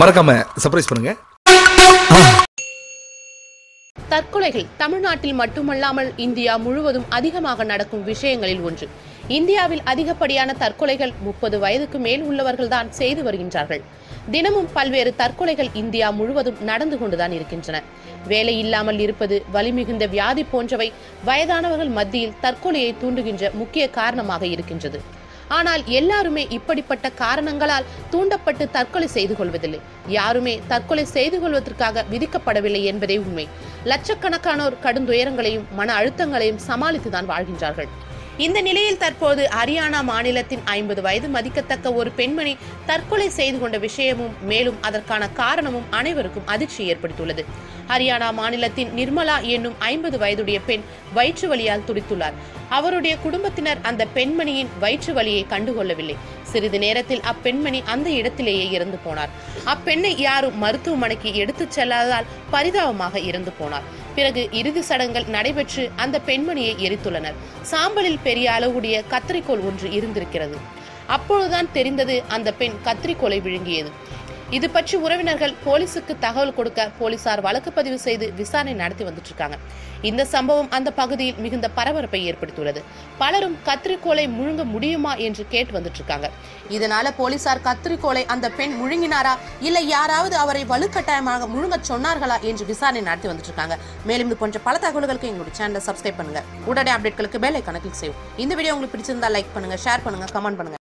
மறக்காம சர்ப்ரைஸ் பண்ணுங்க. தற்கொலைகள் தமிழ்நாட்டில் மட்டுமல்லாமல் இந்தியா முழுவதும் அதிகமாக நடக்கும் விஷயங்களில் ஒன்று. இந்தியாவில் அதிகப்படியான தற்கொலைகள் முப்பது வயதுக்கு மேல் உள்ளவர்கள்தான் செய்து வருகின்றார்கள். தினமும் பல்வேறு தற்கொலைகள் இந்தியா முழுவதும் நடந்து கொண்டுதான் இருக்கின்றன. வேலை இல்லாமல் இருப்பது வலிமிகுந்த வியாதி போன்றவை வயதானவர்கள் மத்தியில் தற்கொலையை தூண்டுகின்ற முக்கிய காரணமாக இருக்கின்றது. ஆனால் எல்லாருமே இப்படிப்பட்ட காரணங்களால் தூண்டப்பட்டு தற்கொலை செய்து கொள்வதில்லை. யாருமே தற்கொலை செய்து கொள்வதற்காக விதிக்கப்படவில்லை என்பதே உண்மை. லட்சக்கணக்கானோர் கடும் துயரங்களையும் மன அழுத்தங்களையும் சமாளித்துதான் வாழ்கின்றார்கள். இந்த நிலையில் தற்போது ஹரியானா மாநிலத்தின் ஐம்பது வயது மதிக்கத்தக்க ஒரு பெண்மணி தற்கொலை செய்து கொண்ட விஷயமும் மேலும் அதற்கான காரணமும் அனைவருக்கும் அதிர்ச்சி ஏற்படுத்தியுள்ளது. ஹரியானா மாநிலத்தின் நிர்மலா என்னும் ஐம்பது வயதுடைய பெண் வயிற்று வலியால் துடித்துள்ளார். அவருடைய குடும்பத்தினர் அந்த பெண்மணியின் வயிற்று வலியை கண்டுகொள்ளவில்லை. சிறிது நேரத்தில் அப்பெண்மணி அந்த இடத்திலேயே இறந்து போனார். அப்பெண்ணை யாரும் மருத்துவமனைக்கு எடுத்துச் செல்லாததால் பரிதாபமாக இறந்து போனார். பிறகு இறுதி சடங்குகள் நடைபெற்று அந்த பெண்மணியை எரித்துள்ளனர். சாம்பலில் பெரிய அளவுடைய கத்திரிக்கோள் ஒன்று இருந்திருக்கிறது. அப்பொழுதுதான் தெரிந்தது அந்த பெண் கத்திரிக்கோலை விழுங்கியது. இது பற்றி உறவினர்கள் போலீசுக்கு தகவல் கொடுக்க போலீசார் வழக்கு பதிவு செய்து விசாரணை நடத்தி வந்துட்டு இருக்காங்க இந்த சம்பவம் அந்த பகுதியில் மிகுந்த பரபரப்பை ஏற்படுத்தியுள்ளது. பலரும் கத்திரிக்கோலை முழுங்க முடியுமா என்று கேட்டு வந்துட்டு இருக்காங்க இதனால போலீசார் கத்திரிக்கோலை அந்த பெண் முழுங்கினாரா? இல்ல யாராவது அவரை வலுக்கட்டாயமாக முழுங்க சொன்னார்களா என்று விசாரணை நடத்தி வந்துட்டு இருக்காங்க மேலும் இது போன்ற பல தகவல்களுக்கு எங்களுடைய சேனலை சப்ஸ்கிரைப் பண்ணுங்க. உடனே அப்டேட்களுக்கு பெல் ஐக்கான கிளிக் செய்யும் இந்த வீடியோ உங்களுக்கு பிடிச்சிருந்தா லைக் பண்ணுங்க ஷேர் பண்ணுங்க கமெண்ட் பண்ணுங்க.